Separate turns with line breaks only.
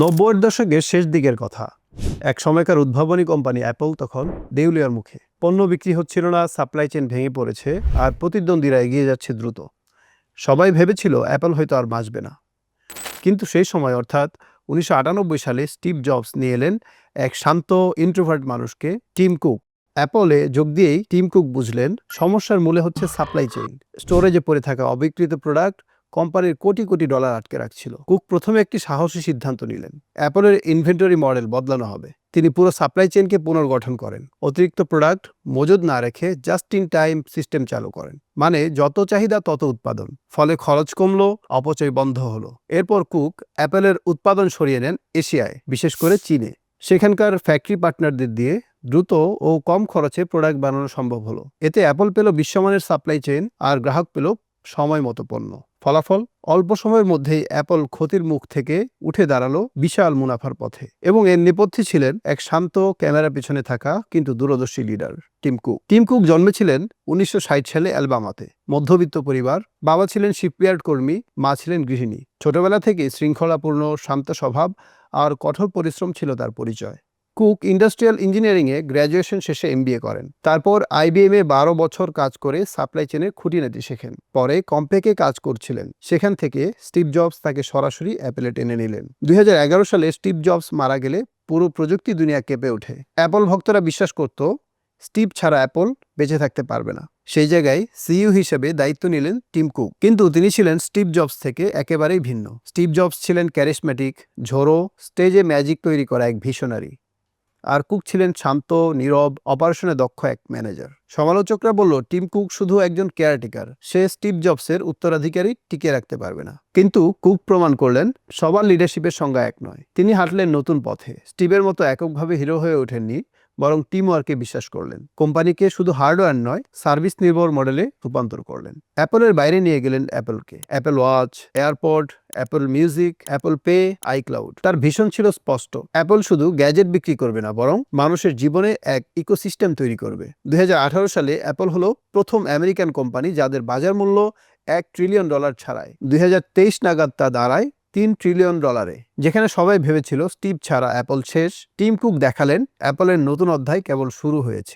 নব্বইয়ের দশকের শেষ দিকের কথা। এক সময়কার উদ্ভাবনী কোম্পানি অ্যাপল তখন দেউলিয়ার মুখে। পণ্য বিক্রি হচ্ছিল না, সাপ্লাই চেন ভেঙে পড়েছে আর প্রতিদ্বন্দ্বীরা এগিয়ে যাচ্ছে দ্রুত। সবাই ভেবেছিল অ্যাপল হয়তো আর বাঁচবে না। কিন্তু সেই সময় অর্থাৎ উনিশশো আটানব্বই সালে স্টিভ জবস নিয়ে এলেন এক শান্ত, ইন্ট্রোভার্ট মানুষকে, টিম কুক। অ্যাপলে যোগ দিয়েই টিম কুক বুঝলেন, সমস্যার মূলে হচ্ছে সাপ্লাই চেইন। স্টোরেজে পড়ে থাকা অবিকৃত প্রোডাক্ট কোম্পানির কোটি কোটি ডলার আটকে রাখছিল। কুক প্রথমে একটি সাহসী সিদ্ধান্ত নিলেন। অ্যাপলের ইনভেন্টরি মডেল বদলানো হবে। তিনি পুরো সাপ্লাই চেইনকে পুনর্গঠন করেন। অতিরিক্ত প্রোডাক্ট মজুদ না রেখে জাস্ট ইন টাইম সিস্টেম চালু করেন। মানে যত চাহিদা তত উৎপাদন। ফলে খরচ কমলো, অপচয় বন্ধ হলো। এরপর কুক অ্যাপেলের উৎপাদন সরিয়ে নেন এশিয়ায়, বিশেষ করে চীনে। সেখানকার ফ্যাক্টরি পার্টনারদের দিয়ে দ্রুত ও কম খরচে প্রোডাক্ট বানানো সম্ভব হলো। এতে অ্যাপল পেল বিশ্বমানের সাপ্লাই চেইন আর গ্রাহক পেল সময় মতো পণ্য। ফলাফল অল্প সময়ের মধ্যেই অ্যাপল ক্ষতির মুখ থেকে উঠে দাঁড়াল বিশাল মুনাফার পথে এবং এর নেপথ্যে ছিলেন এক শান্ত ক্যামেরা পিছনে থাকা কিন্তু দূরদর্শী leader, Tim Cook. Tim Cook জন্মেছিলেন উনিশশো ষাট সালে অ্যালবামাতে। মধ্যবিত্ত পরিবার, বাবা ছিলেন শিপইয়ার্ড কর্মী, মা ছিলেন গৃহিণী। ছোটবেলা থেকে শৃঙ্খলাপূর্ণ, শান্ত স্বভাব আর কঠোর পরিশ্রম ছিল তার পরিচয়। কুক ইন্ডাস্ট্রিয়াল ইঞ্জিনিয়ারিংয়ে গ্র্যাজুয়েশন শেষে এমবিএ করেন। তারপর আইবিএমে বারো বছর কাজ করে সাপ্লাই চেনের খুঁটিনাটি শেখেন। পরে কম্পেকে কাজ করছিলেন। সেখান থেকে স্টিভ জবস তাকে সরাসরি অ্যাপেলে টেনে নিলেন। দুই হাজার এগারো সালে স্টিভ জবস মারা গেলে পুরো প্রযুক্তি দুনিয়া কেঁপে ওঠে। অ্যাপল ভক্তরা বিশ্বাস করত, স্টিভ ছাড়া অ্যাপল বেঁচে থাকতে পারবে না। সেই জায়গায় সিইও হিসেবে দায়িত্ব নিলেন টিম কুক। কিন্তু তিনি ছিলেন স্টিভ জবস থেকে একেবারেই ভিন্ন। স্টিভ জবস ছিলেন ক্যারিসম্যাটিক, ঝোড়ো, স্টেজে ম্যাজিক তৈরি করা এক ভিশনারি। আর কুক ছিলেন শান্ত, নীরব, অপারেশনে দক্ষ এক ম্যানেজার সমালোচকরা বলল, টিম কুক শুধু একজন কেয়ারটেকার সে স্টিভ জবসের উত্তরাধিকারী টিকে রাখতে পারবে না। কিন্তু কুক প্রমাণ করলেন, সবার লিডারশিপের সংজ্ঞা এক নয়। তিনি হাঁটলেন নতুন পথে। স্টিভের মতো এককভাবে হিরো হয়ে ওঠেননি বরং টিম ওয়ার্কে বিশ্বাস করলেন। কোম্পানিকে শুধু হার্ডওয়্যার নয়, সার্ভিস নির্ভর মডেলে রূপান্তর করলেন। অ্যাপলের বাইরে নিয়ে গেলেন অ্যাপলকে। Apple Watch AirPod Apple Music Apple Pay iCloud তার ভীষণ ছিল স্পষ্ট। অ্যাপল শুধু গ্যাজেট বিক্রি করবে না, বরং মানুষের জীবনে এক ইকোসিস্টেম তৈরি করবে। দুই হাজার আঠারো সালে অ্যাপল হলো প্রথম আমেরিকান কোম্পানি যাদের বাজার মূল্য এক ট্রিলিয়ন ডলার ছাড়ায়। দুই হাজার তেইশ নাগাদ তা দাঁড়ায় তিন ট্রিলিয়ন ডলারে যেখানে সবাই ভেবেছিল স্টিভ ছাড়া অ্যাপল শেষ। টিম কুক দেখালেন, অ্যাপলের নতুন অধ্যায় কেবল শুরু হয়েছে।